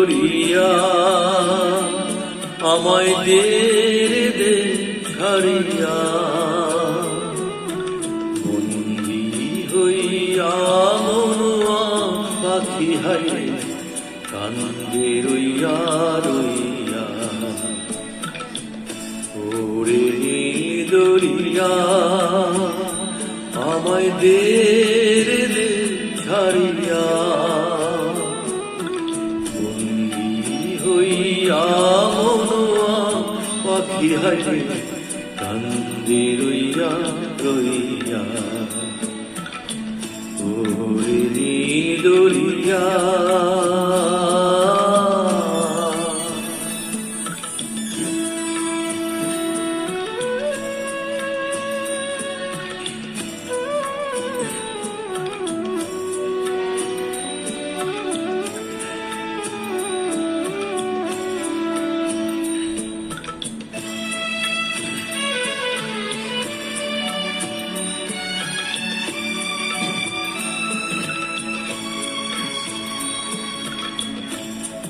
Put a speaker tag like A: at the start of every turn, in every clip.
A: দরিয়া আমায় দে রে দে ছাড়িয়া বন্দি হইয়া মনুয়া পাখি হাই কান্দে রইয়া রইয়া। ওরে দরিয়া আমায় দে রে দে মনুয়া পাখি হাই কান্দি রইয়া রইয়া ওরে নীলরিয়া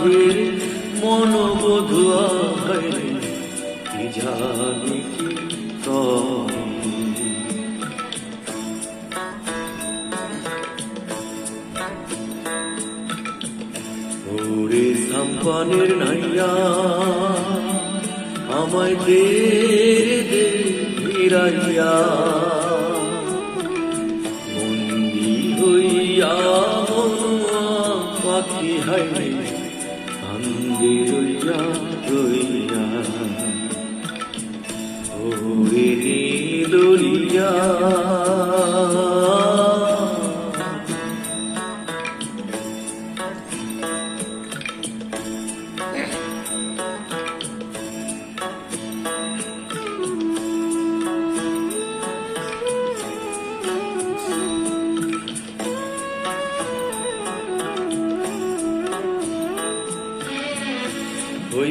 A: সাধের মনোবধুয়া কি জানি কি করি ওরে সাম্পানের নাইয়া আমায় দে দে ফিরাইয়া বন্দি হইয়া মনুয়া পাখি হাই কান্দে রইয়া রইয়া ওরে দরিয়া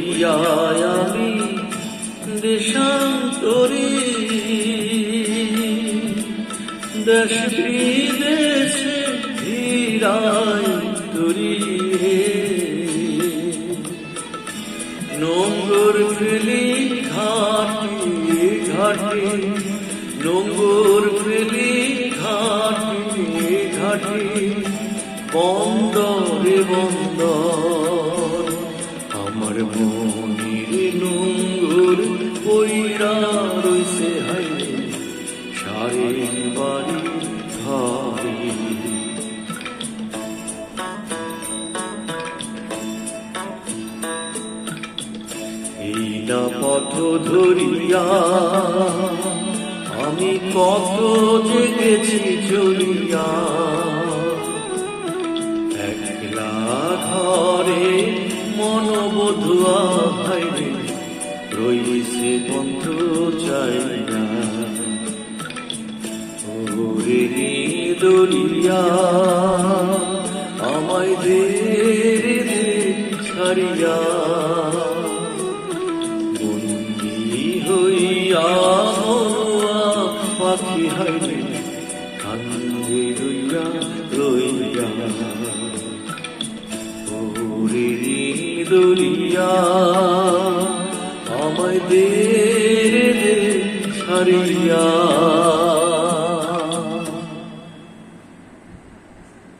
A: হইয়া আমি দেশান্তরী। দেশ বিদেশে ধীরাই তরি নোংর ফেলি ঘাটি ঘাটি নোংর ফেলি ঘাটি ঘাটি, বন্দরে বন্দর। এই না পথ ধরিয়া আমি কত জেগেছি চলিয়া। একলা ঘরে মনোবধুয়া ভাইরে রইছে বন্ধ চাই না ওরে দরিয়া, আমায় দে ছাড়িয়া। কান্দে রইয়া রইয়া। ওরে দরিয়া আমায় দে ছাড়িয়া